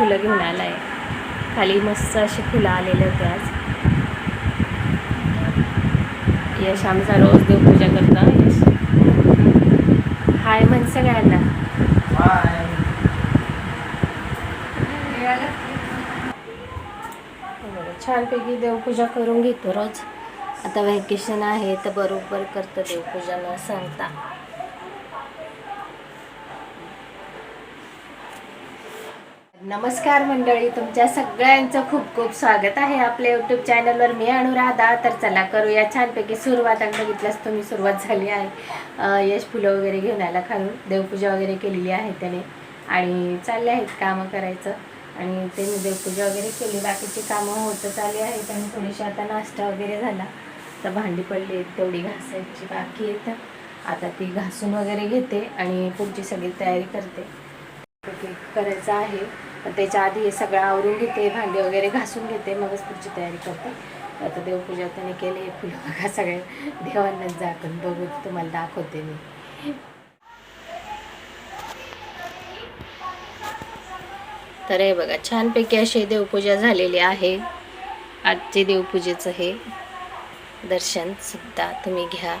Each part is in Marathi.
फुलं घेऊन आला आहे खाली मस्त अशी फुलं आलेले होते आज. यश आमचा रोज देवपूजा करता हं, यश. हाय म्हण सगळ्यांना. बरं, छानपैकी देवपूजा करून घेतो रोज. आता व्हॅकेशन आहे तर बरोबर करतं देवपूजा न सांगता. नमस्कार मंडळी तुमच्या सगळ्यांचं खूप खूप स्वागत आहे आपल्या यूट्यूब चॅनलवर मी अनुराधा. तर चला करूया छानपैकी सुरुवात. आणि बघितल्यास तुम्ही सुरुवात झाली आहे. यश फुलं वगैरे घेऊन आला खालून. देवपूजा वगैरे केलेली आहे त्याने. आणि चालले आहेत कामं करायचं. आणि ते मी देवपूजा वगैरे केली. बाकीची कामं होतच आली आहेत आणि थोडीशी आता नाश्ता वगैरे झाला. तर भांडी पडली आहेत तेवढी घासायची बाकी आहेत. आता ती घासून वगैरे घेते आणि पुढची सगळी तयारी करते. करायचं आहे. त्याच्या आधी हे सगळं आवरून घेते भांडी वगैरे घासून घेते मगच पुढची तयारी करते. आता देवपूजा त्याने केली फुलं बघा सगळे. देवांनाच जाकून बघू तुम्हाला दाखवते मी. तर हे बघा छानपैकी अशी देवपूजा झालेली आहे. आजचे देवपूजेचं हे दर्शन सुद्धा तुम्ही घ्या.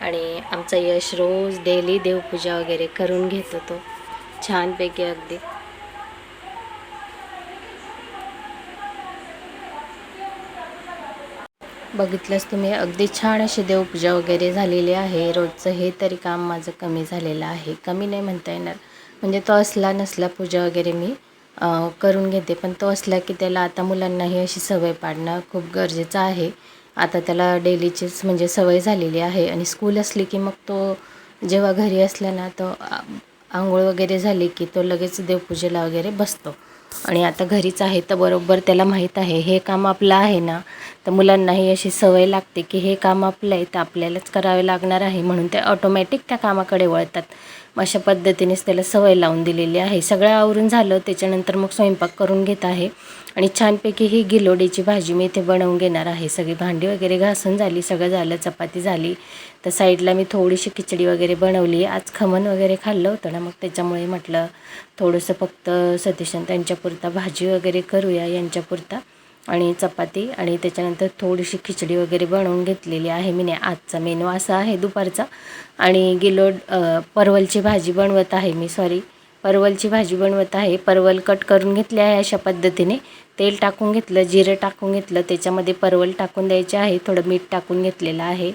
आणि आमचा यश रोज डेली देवपूजा वगैरे करून घेतो तो. छानपैकी अगदी. बघितलंच तुम्ही अगदी छान अशी देवपूजा वगैरे झालेली आहे. रोजचं हे तरी काम माझं कमी झालेलं आहे. कमी नाही म्हणता येणार. म्हणजे तो असला नसला पूजा वगैरे मी करून घेते. पण तो असला की त्याला आता मुलांनाही अशी सवय पाडणं खूप गरजेचं आहे. आता त्याला डेलीचीच म्हणजे सवय झालेली आहे. आणि स्कूल असली की मग तो जेव्हा घरी असला ना तो आंघोळ वगैरे झाली की तो लगेच देवपूजेला वगैरे बसतो. आणि आता घरीच आहे तर बरोबर त्याला माहीत आहे हे काम आपलं आहे ना तर मुलांनाही अशी सवय लागते की हे काम आपलं आहे तर आपल्यालाच करावे लागणार आहे म्हणून ते ऑटोमॅटिक त्या कामाकडे वळतात. अशा पद्धतीनेच त्याला सवय लावून दिलेली आहे. सगळं आवरून झालं त्याच्यानंतर मग स्वयंपाक करून घेत आहे. आणि छानपैकी ही गिलोडीची भाजी मी इथे बनवून घेणार आहे. सगळी भांडी वगैरे घासून झाली सगळं झालं चपाती झाली. तर साईडला मी थोडीशी खिचडी वगैरे बनवली. आज खमण वगैरे खाल्लं होतं ना मग त्याच्यामुळे म्हटलं थोडंसं फक्त सतीशन त्यांच्यापुरता भाजी वगैरे करूया यांच्यापुरता. आणि चपाती आणि त्याच्यानंतर थोडीशी खिचडी वगैरे बनवून घेतलेली आहे मी. आजचा मेनू असा आहे दुपारचा. आणि गेलो परवलची भाजी बनवत आहे मी सॉरी परवलची भाजी बनवत आहे. परवल कट करून घेतले आहे अशा पद्धतीने. तेल टाकून घेतलं जिरं टाकून घेतलं त्याच्यामध्ये परवल टाकून द्यायचे आहे. थोडं मीठ टाकून घेतलेलं आहे.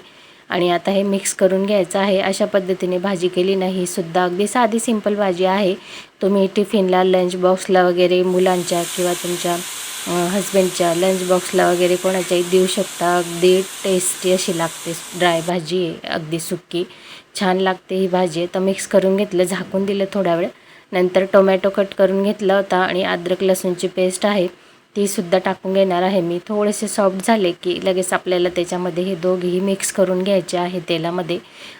आणि आता हे मिक्स करून घ्यायचं आहे. अशा पद्धतीने भाजी केली नाही. सुद्धा अगदी साधी सिंपल भाजी आहे. तुम्ही टिफिनला लंच बॉक्सला वगैरे मुलांच्या किंवा तुमच्या हजबंडच्या लंच बॉक्सला वगैरे कोणाच्याही देऊ शकता. अगदी टेस्टी अशी लागते ड्राय भाजी आहे अगदी सुक्की छान लागते ही भाजी. तर मिक्स करून घेतलं झाकून दिलं थोडा वेळ. नंतर टोमॅटो कट करून घेतला होता आणि अद्रक लसूणची पेस्ट आहे. ती सुद्धा टाकून घेणार आहे मी. थोडेसे सॉफ्ट झाले की लगेच आपल्याला त्याच्यामध्ये हे दोघेही मिक्स करून घ्यायचे आहे तेलामध्ये.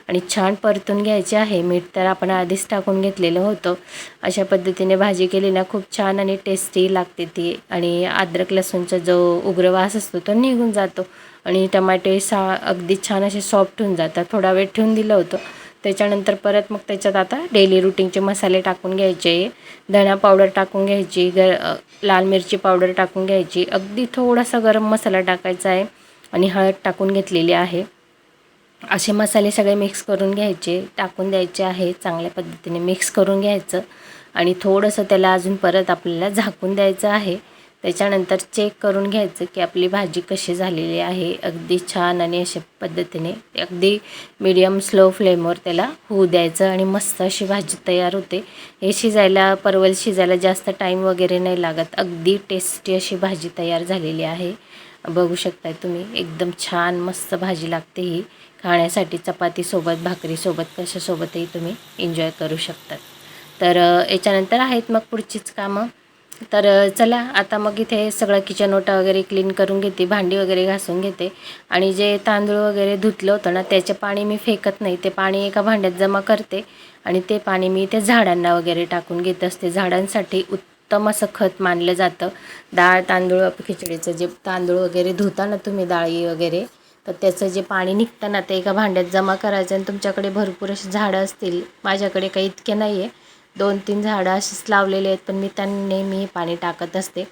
आणि छान परतून घ्यायचे आहे. मीठ तर आपण आधीच टाकून घेतलेलं होतं. अशा पद्धतीने भाजी केली ना खूप छान आणि टेस्टी लागते ती. आणि अद्रक लसूणचा जो उग्र वास असतो तो निघून जातो. आणि टमाटे सा अगदी छान असे सॉफ्ट होऊन जातात. थोडा वेळ ठेवून दिलं होतं. त्याच्यानंतर परत मग त्याच्यात आता डेली रुटीनचे मसाले टाकून घ्यायचे धणा पावडर टाकून घ्यायची गर लाल मिरची पावडर टाकून घ्यायची. अगदी थोडासा गरम मसाला टाकायचा आहे आणि हळद टाकून घेतलेली आहे. असे मसाले सगळे मिक्स करून घ्यायचे टाकून द्यायचे आहे चांगल्या पद्धतीने मिक्स करून घ्यायचं आणि थोडंसं त्याला अजून परत आपल्याला झाकून द्यायचं आहे. त्याच्यानंतर चेक करून घ्यायचं की आपली भाजी कशी झालेली आहे. अगदी छान आणि अशा पद्धतीने अगदी मिडियम स्लो फ्लेमवर त्याला होऊ द्यायचं आणि मस्त अशी भाजी तयार होते. हे शिजायला परवल शिजायला जास्त टाईम वगैरे नाही लागत. अगदी टेस्टी अशी भाजी तयार झालेली आहे. बघू शकताय तुम्ही एकदम छान मस्त भाजी लागते ही. खाण्यासाठी चपातीसोबत भाकरीसोबत कशासोबतही तुम्ही एन्जॉय करू शकतात तर याच्यानंतर आहेत मग पुढचीच कामं. तर चला आता मग इथे सगळं किचन ओटा वगैरे क्लीन करून घेते भांडी वगैरे घासून घेते. आणि जे तांदूळ वगैरे धुतलं होतं ना त्याचे पाणी मी फेकत नाही. ते पाणी एका भांड्यात जमा करते आणि ते पाणी मी ते झाडांना वगैरे टाकून घेत असते. झाडांसाठी उत्तम असं खत मानलं जातं. डाळ तांदूळ खिचडीचं जे तांदूळ वगैरे धुता ना तुम्ही डाळी वगैरे तर त्याचं जे पाणी निघतं ना ते एका भांड्यात जमा करायचं आणि तुमच्याकडे भरपूर अशी झाडं असतील. माझ्याकडे काही इतके नाही आहे दोन तीन झाडं अशीच लावलेली आहेत पण मी त्यांना नेहमी पाणी टाकत असते.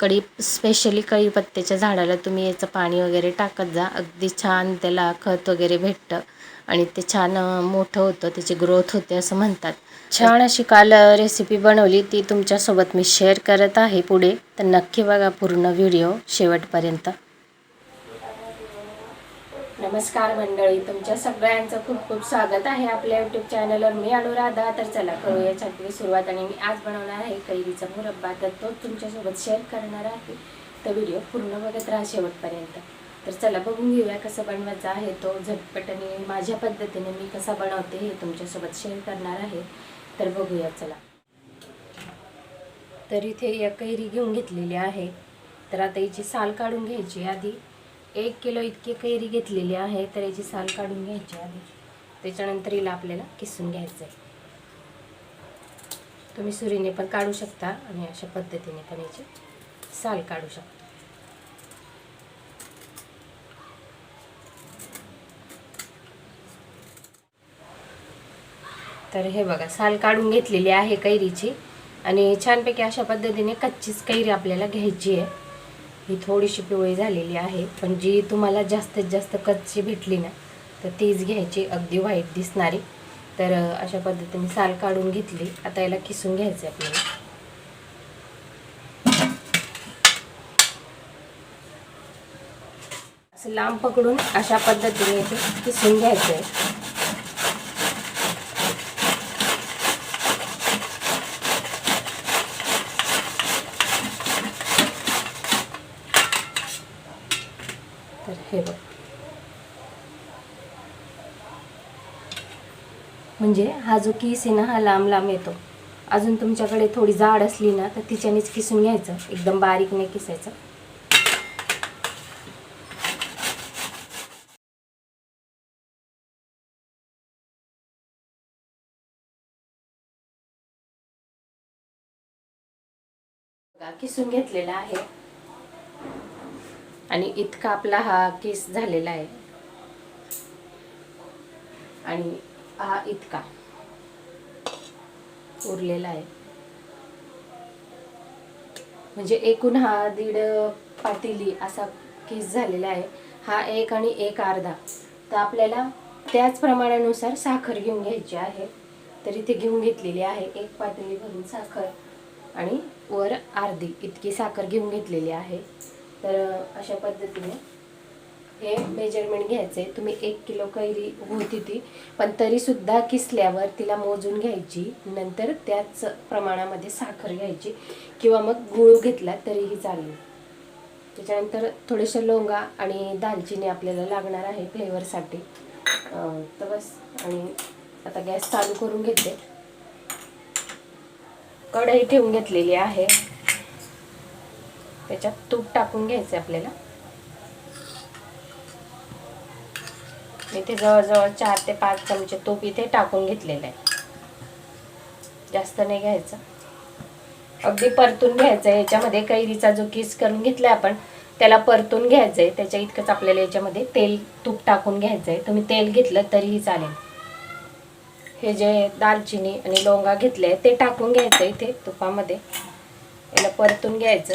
कढी स्पेशली कढीपत्त्याच्या झाडाला तुम्ही याचं पाणी वगैरे टाकत जा. अगदी छान त्याला खत वगैरे भेटतं आणि ते छान मोठं होतं त्याची ग्रोथ होते असं म्हणतात. छान अशी काल रेसिपी बनवली ती तुमच्यासोबत मी शेअर करत आहे पुढे. तर नक्की बघा पूर्ण व्हिडिओ शेवटपर्यंत. नमस्कार मंडळी तुमच्या सगळ्यांचं खूप खूप स्वागत आहे आपल्या यूट्यूब चॅनलवर मी अनुराधा. तर चला करूया छानपैकी सुरुवात आणि मी आज बनवणार आहे कैरीचा मुरब्बा. तर तो तुमच्यासोबत शेअर करणार आहे. तर व्हिडिओ पूर्ण बघत राहा शेवटपर्यंत. तर चला बघून घेऊया कसं बनवायचा आहे. तो झटपट आणि माझ्या पद्धतीने मी कसा बनवते हे तुमच्यासोबत शेअर करणार आहे. तर बघूया चला. तर इथे या कैरी घेऊन घेतलेली आहे. तर आता याची साल काढून घ्यायची आधी. एक किलो इतकी कैरी घेतलेली आहे तर याची साल काढून घ्यायची आधी. त्याच्यानंतर हिला आपल्याला किसून घ्यायचं आहे तुम्ही सुरीने पण काढू शकता आणि अशा पद्धतीने पण याची साल काढू शकता. तर हे बघा साल काढून घेतलेली आहे कैरीची. आणि छानपैकी अशा पद्धतीने कच्चीच कैरी आपल्याला घ्यायची आहे. ही थोडीशी पिवळी झालेली आहे पण जी तुम्हाला जास्तीत जास्त कच्ची भेटली ना तर तीच घ्यायची अगदी व्हाईट दिसणारी. तर अशा पद्धतीने साल काढून घेतली. आता याला किसून घ्यायचं आहे आपल्याला. असं लांब पकडून अशा पद्धतीने ते किसून घ्यायचं आहे तर हे बघ म्हणजे हा जो केस आहे ना हा लांब लांब येतो. अजून तुमच्याकडे थोडी जाड असली ना तर तिच्यानेच किसून घ्यायचं. एकदम बारीक नाही किसायचं. किसून घेतलेला आहे. आणि इतका आपला हा केस झालेला आहे. आणि हा इतका. उरलेला आहे. म्हणजे एकूण हा दीड पातेली असा केस झालेला आहे. हा एक आणि एक अर्धा. तर आपल्याला त्याच प्रमाणानुसार साखर घेऊन घ्यायची आहे. तर इथे घेऊन घेतलेली आहे एक पातेली भरून साखर आणि वर अर्धी इतकी साखर घेऊन घेतलेली आहे. तर अशा पद्धतीने हे मेजरमेंट घ्यायचे. तुम्ही एक किलो कैरी होती ती पण तरीसुद्धा किसल्यावर तिला मोजून घ्यायची. नंतर त्याच प्रमाणामध्ये साखर घ्यायची. किंवा मग गूळ घेतला तरीही चालेल. त्याच्यानंतर थोडेसे लोंगा आणि दालचिनी आपल्याला लागणार आहे फ्लेवरसाठी. तर बस. आणि आता गॅस चालू करून घेते. कढई ठेवून घेतलेली आहे. त्याच्यात तूप टाकून घ्यायचं आपल्याला. इथे जवळजवळ चार ते पाच चमचे तूप इथे टाकून घेतलेलं आहे. जास्त नाही घ्यायचं. अगदी परतून घ्यायचं आहे. याच्यामध्ये कैरीचा जो किस करून घेतला आपण त्याला परतून घ्यायचं आहे. त्याच्या इतकंच आपल्याला याच्यामध्ये तेल तूप टाकून घ्यायचं आहे. तुम्ही तेल घेतलं तरीही चालेल. हे जे दालचिनी आणि लोंगा घेतले ते टाकून घ्यायचं इथे तुपामध्ये. याला परतून घ्यायचं.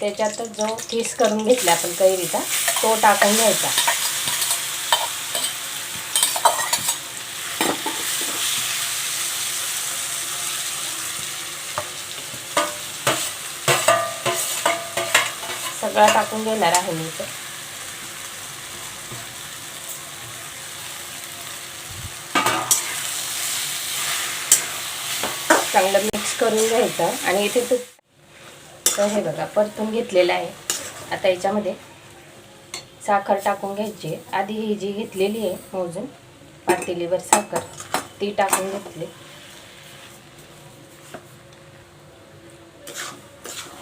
त्याच्यातच जो किस करून घेतला आपण कैरीचा तो टाकून घ्यायचा. सगळा टाकून घेणार आहे मी इथे. चांगलं मिक्स करून घ्यायचं आणि इथे तूप असं हे बघा परतून घेतलेलं आहे. आता याच्यामध्ये साखर टाकून घ्यायची. आहे. आधी ही जी घेतलेली आहे मोजून पातेलीवर साखर ती टाकून घेतली.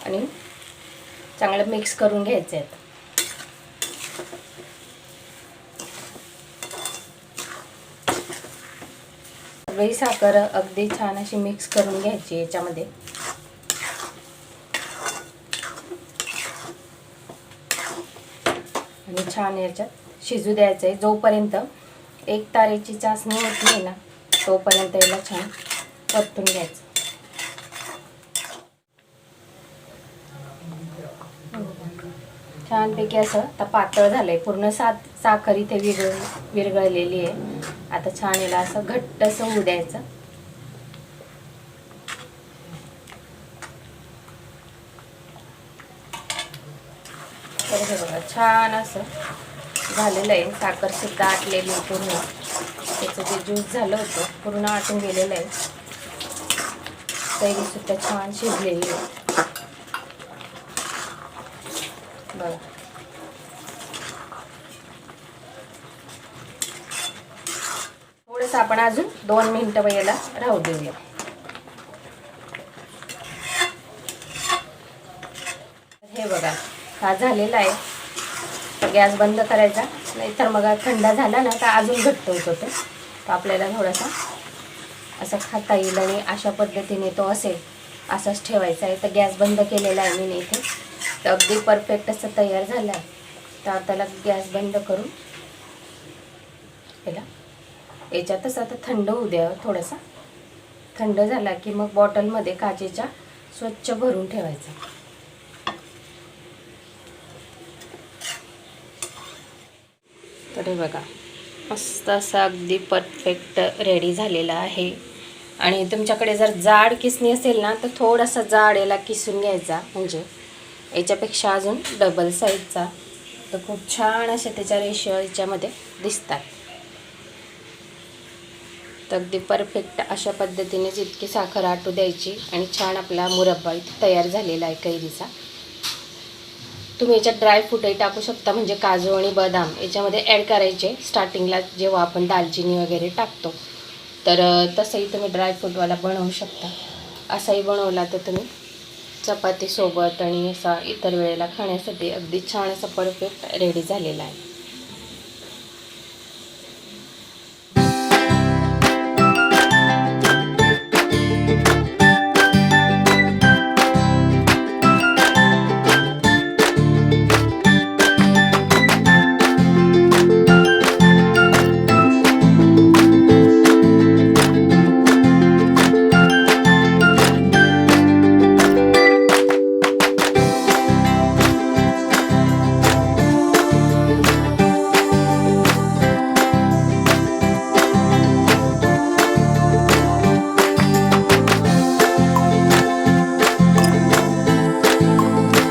आणि चांगलं मिक्स करून घ्यायचं आहे सगळी साखर अगदी छान अशी मिक्स करून घ्यायची याच्यामध्ये. आणि छान याच्यात शिजू द्यायचं आहे जोपर्यंत एक तारेची चाचणी होत नाही ना तोपर्यंत याला छान परतून घ्यायचं. छानपैकी असं आता पातळ झालंय. पूर्ण सात साखर इथे विरळ विरघळलेली आहे. आता छान याला असं घट्ट असं होऊ द्यायचं. तर हे बघा छान असं झालेलं आहे. साखरसुद्धा आटलेली पूर्ण. त्याचं जे ज्यूस झालं होतं पूर्ण आटून गेलेलं आहे. कैरीसुद्धा छान शिजलेली आहे. बघा. थोडंसं आपण अजून दोन मिनिटं वयाला राहू देऊया. हे बघा. हा झालेला आहे. गॅस बंद करायचा. नाहीतर मग थंडा थंड झाला ना तर अजून घट्ट होत होतं. तर आपल्याला थोडासा असं खाता येईल आणि अशा पद्धतीने तो असेल असाच ठेवायचा आहे. तर गॅस बंद केलेला आहे मी इथे. तर अगदी परफेक्ट असं तयार झालं आहे. तर त्याला गॅस बंद करून याला याच्यातच आता थंड होऊ द्या थोडासा. थंड झाला की मग बॉटलमध्ये काचेच्या स्वच्छ भरून ठेवायचा. तर हे बघा मस्त असं अगदी परफेक्ट रेडी झालेला आहे. आणि तुमच्याकडे जर जाड किसणी असेल ना तर थोडासा जाड याला किसून घ्यायचा. म्हणजे याच्यापेक्षा अजून डबल साईजचा तर खूप छान असे त्याच्या रेशो याच्यामध्ये दिसतात. तर अगदी परफेक्ट अशा पद्धतीने जितकी साखर आटू द्यायची आणि छान आपला मुरब्बा इथे तयार झालेला आहे कैरीचा. तुम्ही याच्यात ड्रायफ्रूटही टाकू शकता म्हणजे काजू आणि बदाम. याच्यामध्ये ॲड करायचे. स्टार्टिंगला जेव्हा आपण दालचिनी वगैरे टाकतो तर तसंही तुम्ही ड्रायफ्रूटवाला बनवू शकता. असाही बनवला तर तुम्ही चपातीसोबत आणि असा इतर वेळेला खाण्यासाठी अगदी छान असा परफेक्ट रेडी झालेला आहे.